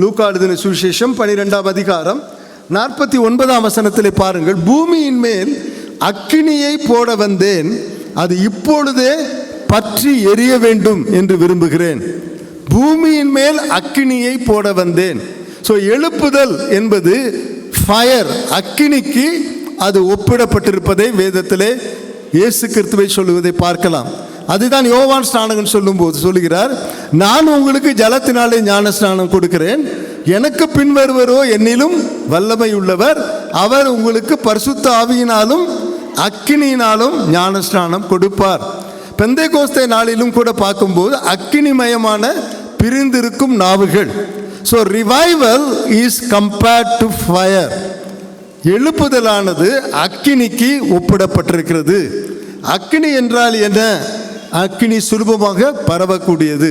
லூக்கா எழுதின சுவிசேஷம் பனிரெண்டாம் அதிகாரம் நாற்பத்தி ஒன்பதாம் வசனத்தில் பாருங்கள் பூமியின் மேல் அக்கினியை போட வந்தேன் அது இப்பொழுதே பற்றி எரிய வேண்டும் என்று விரும்புகிறேன். பூமியின் மேல் அக்கினியை போட வந்தேன். ஸோ எழுப்புதல் என்பது ஃபயர் அக்கினிக்கு அது ஒப்பிடப்பட்டிருப்பதை வேதத்திலே இயேசு கிறிஸ்துவை சொல்லுவதை பார்க்கலாம். அதுதான் யோவான் ஸ்நானகன் சொல்லும்போது சொல்லுகிறார் நான் உங்களுக்கு ஜலத்தினாலே ஞான ஸ்நானம் கொடுக்கிறேன். எனக்கு பின்வருவரோ என்னிலும் வல்லமை உள்ளவர் அவர் உங்களுக்கு பரிசுத்த ஆவியினாலும் அக்கினியினாலும் ஞான ஸ்நானம் கொடுப்பார். பெந்தை கோஸ்தை நாளிலும் கூட பார்க்கும்போது அக்கினிமயமான பிரிந்திருக்கும் நாவுகள். So revival is compared to fire எழுப்புதலானது அக்கினிக்கு ஒப்பிடப்பட்டிருக்கிறது. அக்கினி என்றால் என்ன? அக்னி சுலபமாக பரவக்கூடியது.